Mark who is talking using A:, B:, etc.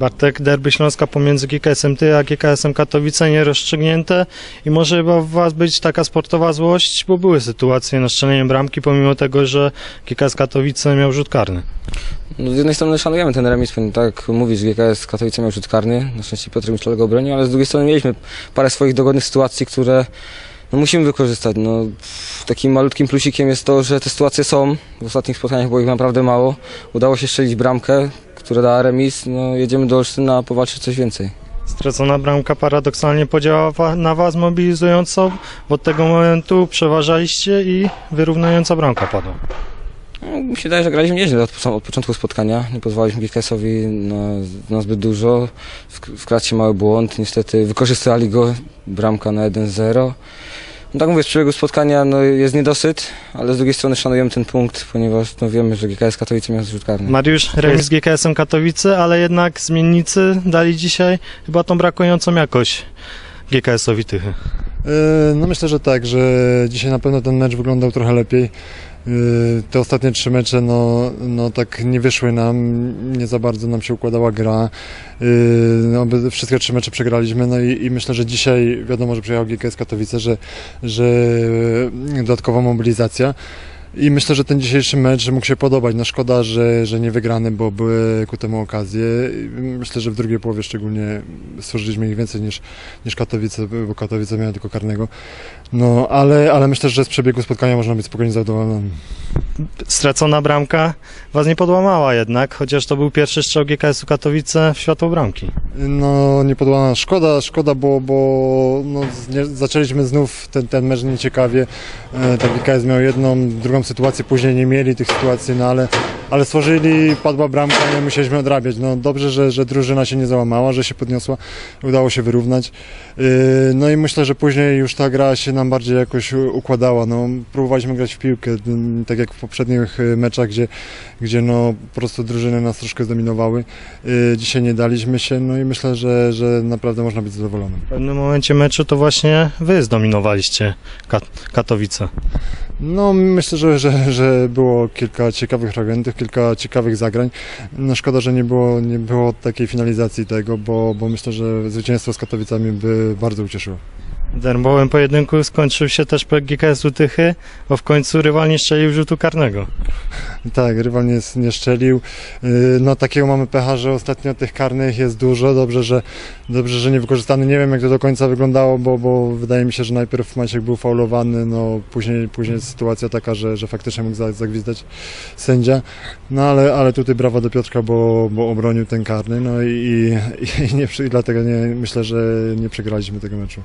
A: Bartek, derby Śląska pomiędzy GKS-em Ty a GKS-em Katowice nierozstrzygnięte i może chyba w Was być taka sportowa złość, bo były sytuacje na strzelenie bramki, pomimo tego, że GKS Katowice miał rzut karny.
B: No, z jednej strony szanujemy ten remis, tak jak mówisz, GKS Katowice miał rzut karny, na szczęście Piotr Miczal go obronił, ale z drugiej strony mieliśmy parę swoich dogodnych sytuacji, które no, musimy wykorzystać. No, takim malutkim plusikiem jest to, że te sytuacje są, w ostatnich spotkaniach było ich naprawdę mało. Udało się strzelić bramkę, która dała remis, no, jedziemy do Olsztyna powalczyć coś więcej.
A: Stracona bramka paradoksalnie podziałała na Was mobilizująco, bo od tego momentu przeważaliście i wyrównująca bramka padła.
B: No, mi się wydaje, że graliśmy nieźle od, od początku spotkania. Nie pozwalaliśmy GKS-owi na, na zbyt dużo. W, wkradł się mały błąd. Niestety wykorzystali go. Bramka na 1-0. No tak mówię, z przebiegu spotkania no, jest niedosyt, ale z drugiej strony szanujemy ten punkt, ponieważ no, wiemy, że GKS Katowice miał rzut karny.
A: Mariusz, remis z GKS-em Katowice, ale jednak zmiennicy dali dzisiaj chyba tą brakującą jakość GKS-owi Tychy.
C: Yy, No myślę, że tak, że dzisiaj na pewno ten mecz wyglądał trochę lepiej. Yy, Te ostatnie trzy mecze no, no tak nie wyszły nam, nie za bardzo nam się układała gra. Yy, No, wszystkie trzy mecze przegraliśmy, no i, i myślę, że dzisiaj wiadomo, że przyjechał GKS Katowice, że, że dodatkowa mobilizacja. I myślę, że ten dzisiejszy mecz mógł się podobać. No szkoda, że, że nie wygrany, bo były ku temu okazje. Myślę, że w drugiej połowie szczególnie stworzyliśmy ich więcej niż, niż Katowice, bo Katowice miały tylko karnego. No, ale, ale myślę, że z przebiegu spotkania można być spokojnie zadowolonym.
A: Stracona bramka Was nie podłamała jednak, chociaż to był pierwszy strzał GKS-u Katowice w światło bramki.
C: No, nie podłana. Szkoda, szkoda, bo, bo no, nie, zaczęliśmy znów ten, ten mecz nieciekawie. E, tak GKS miał jedną, drugą sytuację, później nie mieli tych sytuacji, no ale, ale stworzyli, padła bramka i musieliśmy odrabiać. No dobrze, że, że drużyna się nie załamała, że się podniosła, udało się wyrównać. E, no i myślę, że później już ta gra się nam bardziej jakoś układała. No, próbowaliśmy grać w piłkę, m, tak jak w poprzednich e, meczach, gdzie, gdzie no, po prostu drużyny nas troszkę zdominowały. E, Dzisiaj nie daliśmy się, no i myślę, że, że naprawdę można być zadowolonym.
A: W pewnym momencie meczu to właśnie Wy zdominowaliście Kat- Katowice.
C: No myślę, że, że, że było kilka ciekawych fragmentów, kilka ciekawych zagrań. No szkoda, że nie było, nie było takiej finalizacji tego, bo, bo myślę, że zwycięstwo z Katowicami by bardzo ucieszyło.
A: W derbowym pojedynku skończył się też projekt GKS-u Tychy, bo w końcu rywal nie strzelił rzutu karnego.
C: Tak, rywal nie, nie szczelił. Yy, No takiego mamy pecha, że ostatnio tych karnych jest dużo. Dobrze, że, dobrze, że nie wykorzystany. Nie wiem jak to do końca wyglądało, bo, bo wydaje mi się, że najpierw Maciek był faulowany, no później, później sytuacja taka, że, że faktycznie mógł za- zagwizdać sędzia. No ale, ale tutaj brawa do Piotrka, bo, bo obronił ten karny, no i, i, i nie, dlatego nie, myślę, że nie przegraliśmy tego meczu.